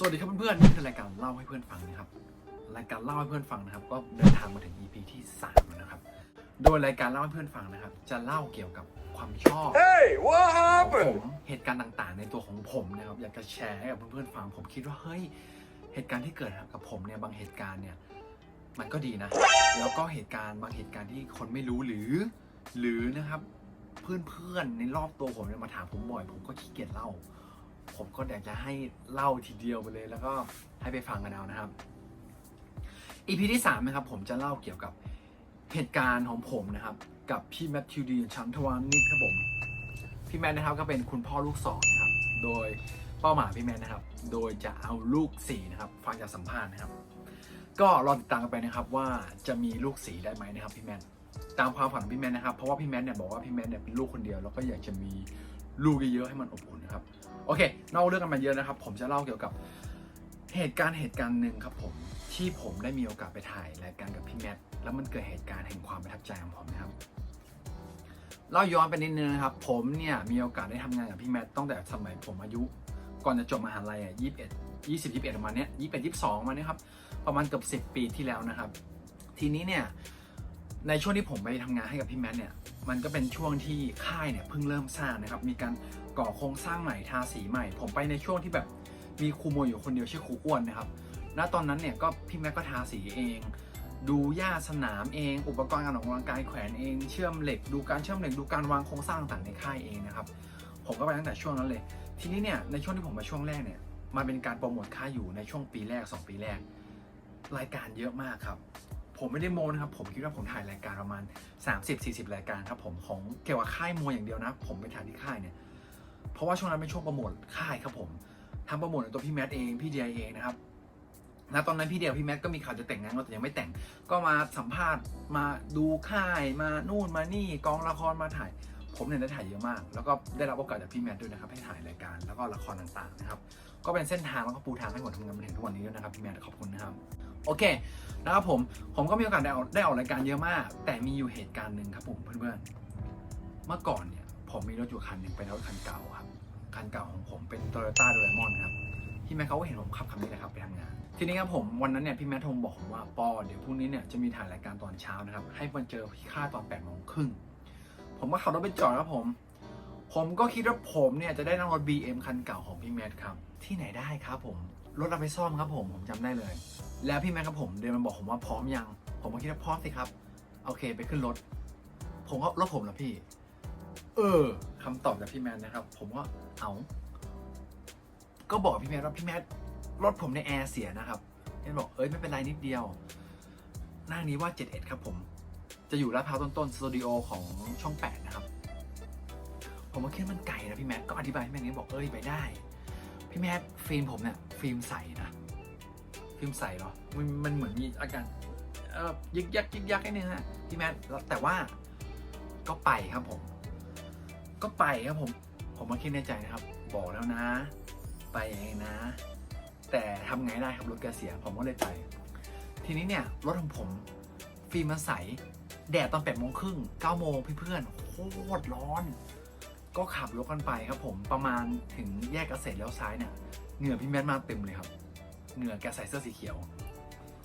สวัสดีครับเพื่อนๆนี่คือรายการเล่าให้เพื่อนฟังนะครับรายการเล่าให้เพื่อนฟังนะครับ ก็เดินทางมาถึง EP ที่3แล้วนะครับ โดยรายการเล่าให้เพื่อนฟังนะครับ จะเล่าเกี่ยวกับความชอบ Hey, what ของผ happened? มเหตุการณ์ต่างๆ ในตัวของผมนะครับ อยากจะแชร์ให้กับเพื่อนๆฟังผมคิดว่าเฮ้ยเหตุการณ์ที่เกิดกับผมเนี่ยบางเหตุการณ์เนี่ยมันก็ดีนะ แล้วก็เหตุการณ์บางเหตุการณ์ที่คนไม่รู้หรือ หรือนะครับ เพื่อนๆในรอบตัวผมเนี่ยมาถามผมบ่อย ผมก็ขี้เกียจเล่า ผมก็อยากจะให้เล่าทีเดียวไปเลย แล้วก็ให้ไปฟังกันเอานะครับ EP ที่3นะครับผมจะเล่าเกี่ยวกับเหตุการณ์ของผมนะครับ กับพี่แมทธิวดีชันทวานิดครับผมพี่แมทนะครับก็เป็นคุณพ่อลูกสองนะครับ โดยเป้าหมายพี่แมทนะครับ โดยจะเอาลูกสี่นะครับ ฟังจากสัมภาษณ์นะครับ ก็รอติดตามกันไปนะครับว่าจะมีลูกสีได้ไหมนะครับพี่แมทตามความฝันของพี่แมทนะครับเพราะว่าพี่แมทเนี่ยบอกว่าพี่แมทเนี่ยเป็นลูกคนเดียวแล้วก็อยากจะมีลูกเยอะๆให้มันอบอุ่นนะครับ โอเคนอกเรื่องกันมาเยอะนะครับ ผมจะเล่าเกี่ยวกับเหตุการณ์เหตุการณ์หนึ่งครับผมที่ผมได้มีโอกาสไปถ่ายรายการกับพี่แมทแล้วมันเกิดเหตุการณ์แห่งความประทับใจของผมนะครับเล่าย้อนไปนิดนึงนะครับ ผมเนี่ยมีโอกาสได้ทำงานกับพี่แมทตั้งแต่สมัยผมอายุ ก่อนจะจบมหาลัยอะยี่สิบเอ็ดยี่สิบยี่สิบเอ็ดประมาณเนี้ยยี่สิบเอ็ดยี่สิบสองมาเนี้ยครับประมาณเกือบสิบปีที่แล้วนะครับ ทีนี้เนี่ย ในช่วงที่ผมไปทำงานให้กับพี่แมทเนี่ย มันก็เป็นช่วงที่ค่ายเนี่ยเพิ่งเริ่มสร้างนะครับ มีการก่อโครงสร้างใหม่ทาสีใหม่ ผมไปในช่วงที่แบบมีครูโมอยู่คนเดียวชื่อครูอ้วนนะครับ ณ ตอนนั้นเนี่ยก็พี่แม็กก็ทาสีเอง ดูหญ้าสนามเอง อุปกรณ์การออกกำลังกายแขวนเอง เชื่อมเหล็ก ดูการเชื่อมเหล็ก ดูการวางโครงสร้างต่างในค่ายเองนะครับ ผมก็ไปตั้งแต่ช่วงนั้นเลย ทีนี้เนี่ยในช่วงที่ผมมาช่วงแรกเนี่ย มันเป็นการโปรโมทค่ายอยู่ในช่วงปีแรก 2 ปีแรก รายการเยอะมากครับ ผมไม่ได้โมนะครับ ผมคิดว่าผมถ่ายรายการประมาณ 30-40 รายการครับผมของเกี่ยวกับค่ายมวยอย่างเดียวนะ ผมไปถ่ายที่ค่ายเนี่ย เพราะว่าช่วงนั้นเป็นช่วงโปรโมทค่ายครับผมทำโปรโมทในตัวพี่แมทเองพี่เดียเองนะครับณตอนนั้นพี่เดียพี่แมทก็มีข่าวจะแต่งงานแต่ยังไม่แต่ง ก็มาสัมภาษณ์มาดูค่ายมานู่นมานี่กองละครมาถ่าย ผมเนี่ยได้ถ่ายเยอะมาก แล้วก็ได้รับโอกาสจากพี่แมทด้วยนะครับให้ถ่ายรายการแล้วก็ละครต่างๆนะครับก็เป็นเส้นทางแล้วก็ปูทางให้ผมทำงานมาถึงทุกวันนี้ด้วยนะครับพี่แมทขอบคุณนะครับโอเคนะครับผมผมก็มีโอกาสได้ออกได้ออกรายการเยอะมาก แต่มีอยู่เหตุการณ์หนึ่งครับผมเพื่อนๆเมื่อก่อนเนี่ยผมมีรถอยู่คันหนึ่งเป็นรถคันเก่าครับคันเก่าของผมเป็น Toyota d o r a e m o n ครับพี่แมทเขาก็เห็นผมขับคันนี้นะครับไปทำงานทีนี้ครับผมวันนั้นเนี่ยพี่แมทโทรบอกผมว่าปอเดี๋ยวพรุ่งนี้เนี่ยจะมีถ่ายรายการตอนเช้านะครับให้มาเจอพี่ค่าตอน8ปดโมงครึ่ง ผมก็ขับรถไปจอดครับผม ผมก็คิดว่าผมเนี่ยจะได้นั่งรถ BM คันเก่าของพี่แมทครับ ที่ไหนได้ครับผม รถเอาไปซ่อมครับผม ผมจำได้เลย แล้วพี่แมทครับผมเดินมาบอกผมว่าพร้อมยัง ผมก็คิดว่าพร้อมสิครับ โอเคไปขึ้นรถ ผมก็รถผมเหรอพี่ เออคำตอบจากพี่แมทนะครับ ผมก็เอาก็บอกพี่แมทว่าพี่แมทรถผมในแอร์เสียนะครับพี่แมทบอกเอ้ยไม่เป็นไรนิดเดียวหน้านี้ว่า71ครับผม จะอยู่ลาดพร้าวต้นๆสตูดิโอของช่อง8นะครับ ผมก็คิดว่มันไกลนะพี่แมทก็อธิบายให้แม่นี้บอกเอ้ยไปได้ พี่แมทฟิล์มผมเนี่ยฟิล์มใสนะฟิล์มใสเหรอมันมันเหมือนมีอาการยึกยักยึกยักนิดนึงฮะพี่แมทแล้วแต่ว่าก็ไปครับผม ก็ไปครับผม ผมมาคิดในใจนะครับ บอกแล้วนะ ไปเองนะ แต่ทำไงได้ครับรถแกเสีย ผมก็เลยไป ทีนี้เนี่ยรถของผมฟิล์มมันใส แดดตอนแปดโมงครึ่งเก้าโมงเพื่อนๆโคตรร้อน ก็ขับรถกันไปครับผมประมาณถึงแยกเกษตรแล้วซ้ายเนี่ยเหงื่อพี่แมทมาเต็มเลยครับเหงื่อแกใส่เสื้อสีเขียว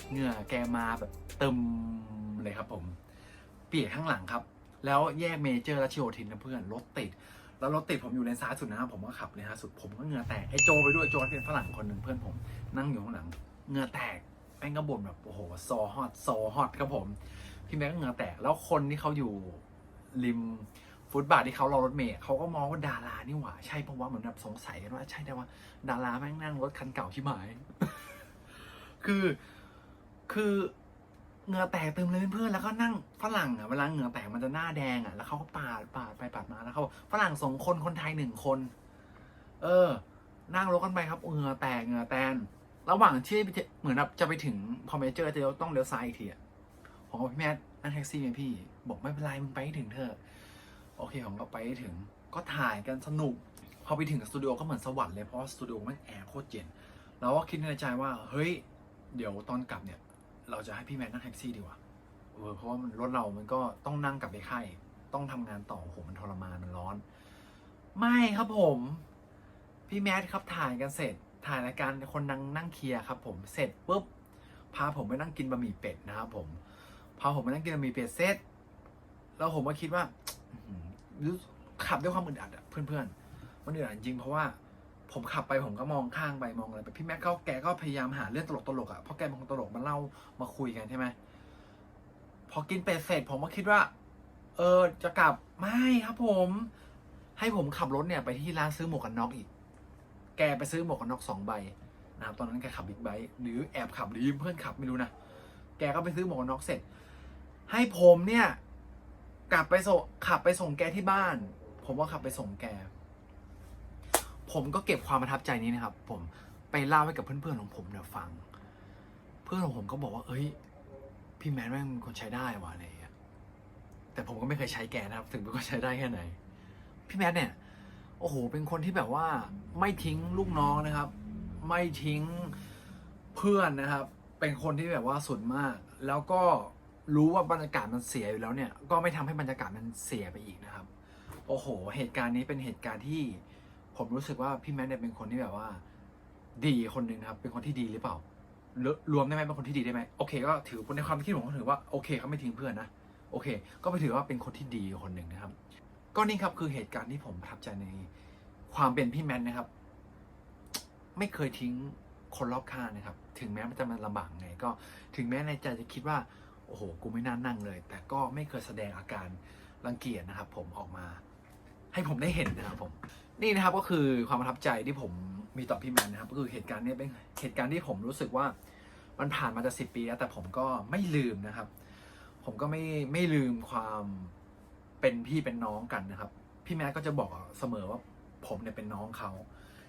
เหงื่อแกมาแบบเต็มเลยครับผม เปียกข้างหลังครับ แล้วแยกเมเจอร์และชิโอทินนะเพื่อนรถติด แล้วรถติดผมอยู่เลนซ้ายสุดนะครับผมก็ขับเลนซ้ายสุดผมก็เหงื่อแตกไอโจไปด้วยโจเป็นฝรั่งคนหนึ่งเพื่อนผม นั่งอยู่ข้างหลังเหงื่อแตกแป้งก็บ่นแบบโอ้โหโซฮอตโซฮอตครับผม พี่แม็กก็เหงื่อแตกแล้วคนที่เขาอยู่ริมฟุตบาทที่เขารอรถเมล์เขาก็มองว่าดารานี่หว่าใช่เพราะว่าเหมือนแบบสงสัยกันว่าใช่แต่ว่า ดาราแม่งนั่งรถคันเก่าที่หมาย คือคือเหงื่อแตกเต็มเลยเพื่อนแล้วก็นั่งฝรั่งอะเวลาเหงื่อแตกมันจะหน้าแดงอะแล้วเขาก็ปาดปาดไปปาดมาแล้วเขาฝรั่งสองคนคนไทยหนึ่งคน เออ นั่งรถกันไปครับเหงื่อแตกเหงื่อแตน ระหว่างที่เหมือนแบบจะไปถึงพอเมเจอร์จะต้องเลี้ยวซ้ายอีกทีอะ ผมก็พี่แม่นั่งแท็กซี่ไงพี่ บอกไม่เป็นไรมึงไปให้ถึงเถอะ โอเคผมก็ไปให้ถึง ก็ถ่ายกันสนุก พอไปถึงสตูดิโอก็เหมือนสวรรค์เลย เพราะว่าสตูดิโอมันแอร์โคตรเย็น เราก็คิดในใจว่า เฮ้ย เดี๋ยวตอนกลับเนี่ย เราจะให้พี่แมนนั่งแท็กซี่ดีกว่า เออ เพราะว่ามันรถเรา มันก็ต้องนั่งกลับไปค่ายต้องทำงานต่อโหมันทรมานมันร้อน ไม่ครับผม พี่แมทครับถ่ายกันเสร็จ ถ่ายรายการคนนั่งนั่งเคลียร์ครับผม เสร็จปุ๊บ พาผมไปนั่งกินบะหมี่เป็ดนะครับผม พาผมไปนั่งกินมีเป็ดเสร็จแล้วผมก็คิดว่าขับด้วยความอึดอัดอะเพื่อนๆ มันอึดอัดจริงเพราะว่าผมขับไปผมก็มองข้างไปมองอะไรไปพี่แม็กเขาแกก็พยายามหาเรื่องตลกๆอะเพราะแกเป็นคนตลกมาเล่ามาคุยกันใช่ไหมพอกินเป็ดเสร็จผมก็คิดว่า เออจะกลับไม่ครับผม ให้ผมขับรถเนี่ยไปที่ร้านซื้อหมวกกันน็อกอีก แกไปซื้อหมวกกันน็อกสองใบนะครับตอนนั้นแกขับบิ๊กไบค์หรือแอบขับหรือยืมเพื่อนขับไม่รู้นะแกก็ไปซื้อหมวกกันน็อกเสร็จ ให้ผมเนี่ยกลับไปส่งขับไปส่งแกที่บ้าน ผมว่าขับไปส่งแก ผมก็เก็บความประทับใจนี้นะครับ ผมไปเล่าให้กับเพื่อนๆของผมเนี่ยฟัง เพื่อนของผมก็บอกว่า เอ้ย พี่แมนแม่งเป็นคนใช้ได้ว่ะอะไรอย่างเงี้ยแต่ผมก็ไม่เคยใช้แกนะครับ ถึงเป็นคนใช้ได้แค่ไหน พี่แมทเนี่ย โอ้โห เป็นคนที่แบบว่า ไม่ทิ้งลูกน้องนะครับ ไม่ทิ้งเพื่อนนะครับ เป็นคนที่แบบว่าสุดมาก แล้วก็ รู้ว่าบรรยากาศมันเสียอยู่แล้วเนี่ย ก็ไม่ทำให้บรรยากาศมันเสียไปอีกนะครับ โอ้โห เหตุการณ์นี้เป็นเหตุการณ์ที่ ผมรู้สึกว่าพี่แมทเนี่ยเป็นคนที่แบบว่า ดีคนหนึ่งครับ เป็นคนที่ดีหรือเปล่า รวมได้ไหมเป็นคนที่ดีได้ไหมโอเค ก็ถือในความคิดผมก็ถือว่าโอเคเขาไม่ทิ้งเพื่อนนะโอเค ก็ไปถือว่าเป็นคนที่ดีคนหนึ่งนะครับ ก็นี่ครับคือเหตุการณ์ที่ผมประทับใจในความเป็นพี่แมนนะครับ ไม่เคยทิ้งคนรอบข้างนะครับ ถึงแม้มันจะมันลำบากไงก็ ถึงแม้ในใจจะคิดว่า อ้โห กูไม่น่านั่งเลย แต่ก็ไม่เคยแสดงอาการรังเกียจนะครับ ผมออกมา ให้ผมได้เห็นนะครับผม นี่นะครับก็คือความประทับใจที่ผมมีต่อพี่แมนนะครับ ก็คือเหตุการณ์นี้เป็นเหตุการณ์ที่ผมรู้สึกว่ามันผ่านมาจะสิบปีแล้วแต่ผมก็ไม่ลืมนะครับ ผมก็ไม่ไม่ลืมความเป็นพี่เป็นน้องกันนะครับ พี่แม็กก็จะบอกเสมอว่าผมเนี่ยเป็นน้องเขา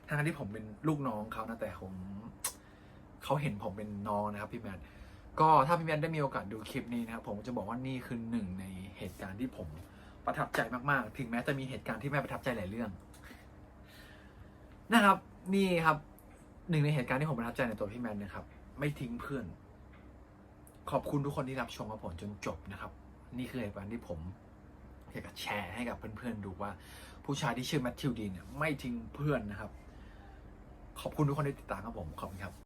ทั้งที่ผมเป็นลูกน้องเขานะแต่ผมเขาเห็นผมเป็นน้องนะครับ พี่แมน ก็ถ้าพี่แมนได้มีโอกาสดูคลิปนี้นะครับผมจะบอกว่านี่คือหนึ่งในเหตุการณ์ที่ผมประทับใจมากๆ ถึงแม้จะมีเหตุการณ์ที่แม่ประทับใจหลายเรื่อง นะครับ นี่ครับหนึ่งในเหตุการณ์ที่ผมประทับใจในตัวพี่แมนนะครับ ไม่ทิ้งเพื่อน ขอบคุณทุกคนที่รับชมกับผมจนจบนะครับ นี่คือเหตุการณ์ที่ผมอยากจะแชร์ให้กับเพื่อนๆดูว่า ผู้ชายที่ชื่อแมทธิวดีนเนี่ยไม่ทิ้งเพื่อนนะครับ ขอบคุณทุกคนที่ติดตามครับผมขอบคุณครับ